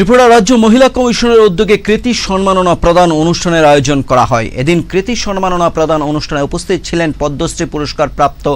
ত্রিপুরা রাজ্য মহিলা কমিশনের উদ্যোগে কৃতি সম্মাননা প্রদান অনুষ্ঠানের আয়োজন করা হয়। এদিন কৃতি সম্মাননা প্রদান অনুষ্ঠানে উপস্থিত ছিলেন পদ্মশ্রী পুরস্কার প্রাপ্ত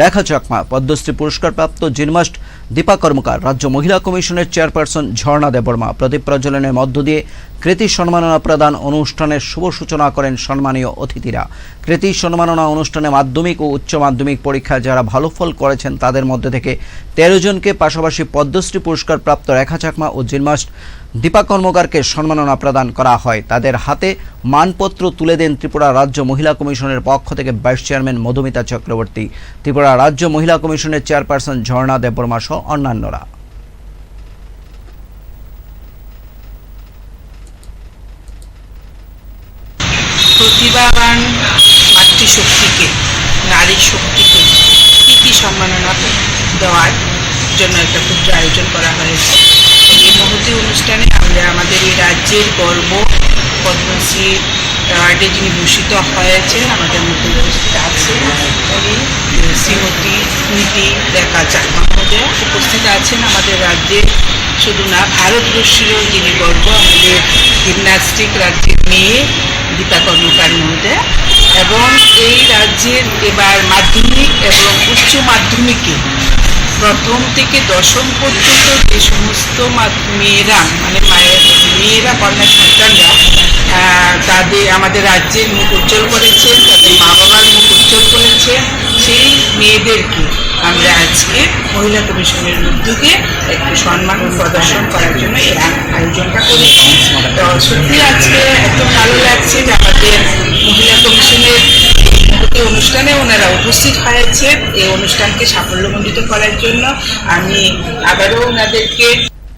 রেখা চাকমা। পদ্মশ্রী পুরস্কার প্রাপ্ত জিমনাস্ট দীপা কর্মকার, রাজ্য মহিলা কমিশনের চেয়ারপারসন ঝর্ণা দেববর্মা, প্রদীপ প্রজ্বলনের মধ্য দিয়ে কৃতি সম্মাননা প্রদান অনুষ্ঠানের শুভ সূচনা করেন সম্মানীয় অতিথিরা। কৃতি সম্মাননা অনুষ্ঠানে মাধ্যমিক ও উচ্চ মাধ্যমিক পরীক্ষায় যারা ভালো ফল করেছেন, তাদের মধ্যে থেকে তেরো জনকে পাশাপাশি পদ্মশ্রী পুরস্কার প্রাপ্ত রেখা চাকমা ও জিমনাস্ট দীপা কর্মকারকে সম্মাননা প্রদান করা হয়। তাদের হাতে মানপত্র তুলে দেন ত্রিপুরা রাজ্য মহিলা কমিশনের পক্ষ থেকে ভাইস চেয়ারম্যান মধুমিতা চক্রবর্তী। ত্রিপুরা রাজ্য মহিলা কমিশনের চেয়ারপারসন ঝর্ণা দেববর্মা সহ অন্যান্যরা। প্রতিভাবান মাতৃশক্তিকে নারী শক্তিকে কী সম্মাননা দেওয়ার জন্য একটা ক্ষুদ্র আয়োজন করা হয়েছে? এই মহতি অনুষ্ঠানে আমাদের এই রাজ্যের গর্ব, পদ্মশ্রী অ্যাওয়ার্ডে যিনি ভূষিত হয়েছেন, আমাদের উপস্থিত আছেন, উনি শ্রীমতী নীতি দেখা চাকমা মহোদয়া উপস্থিত আছেন আমাদের রাজ্যে। শুধু না, ভারতবর্ষেরও যিনি গর্ব, আমাদের জিমন্যাস্টিক রাজ্যের মেয়ে গীতা কর্মকার মহোদয়া। এবং এই রাজ্যের এবার মাধ্যমিক এবং উচ্চ মাধ্যমিকে প্রথম থেকে দশম পর্যন্ত যে সমস্ত মেয়েরা মানে মায়ের মেয়েরা কন্যা সন্তানরা তাদের আমাদের রাজ্যের মুখ উজ্জ্বল করেছেন তাদের মা বাবার মুখ উজ্জ্বল করেছে, সেই মেয়েদেরকে আমরা আজকে মহিলা কমিশনের উদ্যোগে একটু সম্মান প্রদর্শন করার জন্য এই আয়োজনটা করেছি। তো সত্যি আজকে এত ভালো অনুষ্ঠানে ওনারা উপস্থিত হয়েছে। এই অনুষ্ঠানকে সাফল্যমণ্ডিত করার জন্য আমি আবারও ওনাদেরকে